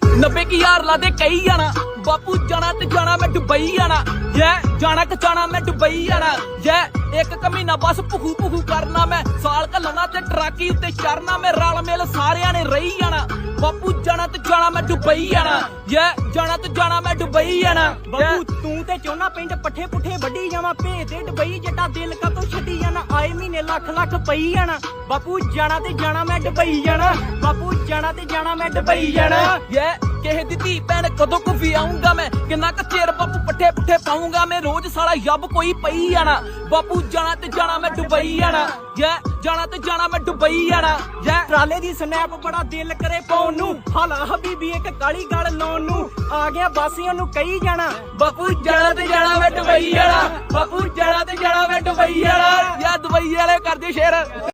90 ਕੀ ਯਾਰ ਲਾ ਦੇ ਕਈ ਜਾਣਾ। ਬਾਪੂ ਜਾਣਾ ਤੇ ਜਾਣਾ ਮੈਂ ਦੁਬਈ ਜਾਣਾ। ਜੈ ਜਾਣਾ ਕਿ ਜਾਣਾ ਮੈਂ ਦੁਬਈ ਜਾਣਾ। ਜੈ ਇੱਕ ਕਮੀਨਾ ਬਸ ਭੁਖੂ ਭੁਖੂ ਕਰਨਾ ਮੈਂ। ਸਾਲ ਘੱਲਣਾ ਤੇ ਟਰਾਕੀ ਉੱਤੇ ਚੜਨਾ ਮੈਂ। ਰਲ ਮਿਲ ਸਾਰਿਆਂ ਨੇ ਰਹੀ ਜਾਣਾ। ਬਾਪੂ ਜਾਣਾ ਤੇ ਜਾਣਾ ਮੈਂ ਦੁਬਈ ਜਾਣਾ। ਜੈ ਜਾਣਾ ਤੇ ਜਾਣਾ ਮੈਂ ਦੁਬਈ ਜਾਣਾ। ਬਾਪੂ, ਤੂੰ ਤੇ ਚੋਨਾ ਪਿੰਡ ਪੱਠੇ ਪੁੱਠੇ ਵੱਢੀ ਜਾਵਾਂ। ਭੇਜ ਦੇ ਡਬਈ ਜੱਟਾ ਦਿਲ ਕਾ ਤੋਂ ਛੱਡੀ ਆਏ ਮਹੀਨੇ ਲੱਖ ਲੱਖ ਪਈ ਜਾਣਾ ਬਾਪੂ ਜਾਣਾ ਤੇ ਜਾਣਾ ਮੈਂ ਡਬਈ ਜਾਣਾ। ਬਾਪੂ ਜਾਣਾ ਤੇ ਜਾਣਾ ਮੈਂ ਡਬਈ ਜਾਣਾ। ਯੇ ਕਿਸੇ ਦੀ ਧੀ ਭੈਣ ਕਦੋਂ ਕੁ ਵੀ ਆਉਂਗਾ ਮੈਂ? ਕਿੰਨਾ ਕੁ ਚਿਰ ਬਾਪੂ ਪੱਠੇ ਪੁੱਠੇ ਪਾਉਂਗਾ ਮੈਂ? ਰੋਜ਼ ਸਾਲਾ ਯੱਬ ਕੋਈ ਪਈ ਜਾਣਾ ਬਾਪੂ ਜਾਣਾ ਤੇ ਜਾਣਾ ਮੈਂ ਦੁਬਈ ਜਾਣਾ ਯੇ ਜਾਣਾ ਤੇ ਜਾਣਾ ਮੈਂ ਦੁਬਈ ਜਾਣਾ ਯੇ ਟਰਾਲੇ ਦੀ ਸਨੈਪ ਬੜਾ ਦਿਲ ਕਰੇ ਪਾਉਣ ਨੂੰ। ਹਾਲਾ ਹਬੀਬੀ ਇੱਕ ਕਾਲੀ ਗਲ ਲਾਉਣ ਨੂੰ। ਆ ਗਿਆ ਬਾਸੀਆਂ ਨੂੰ ਕਹੀ ਜਾਣਾ। ਬਾਪੂ ਜਾਣਾ ਤੇ ਜਾਣਾ ਮੈਂ ਦੁਬਈ ਜਾਣਾ ਬਾਪੂ ਜਾਣਾ ਤੇ ਜਾਣਾ ਮੈਂ ਦੁਬਈ ਜਾਣਾ ਯਾ ਵਾਲੇ ਕਰਦੇ ਸ਼ੇਰ।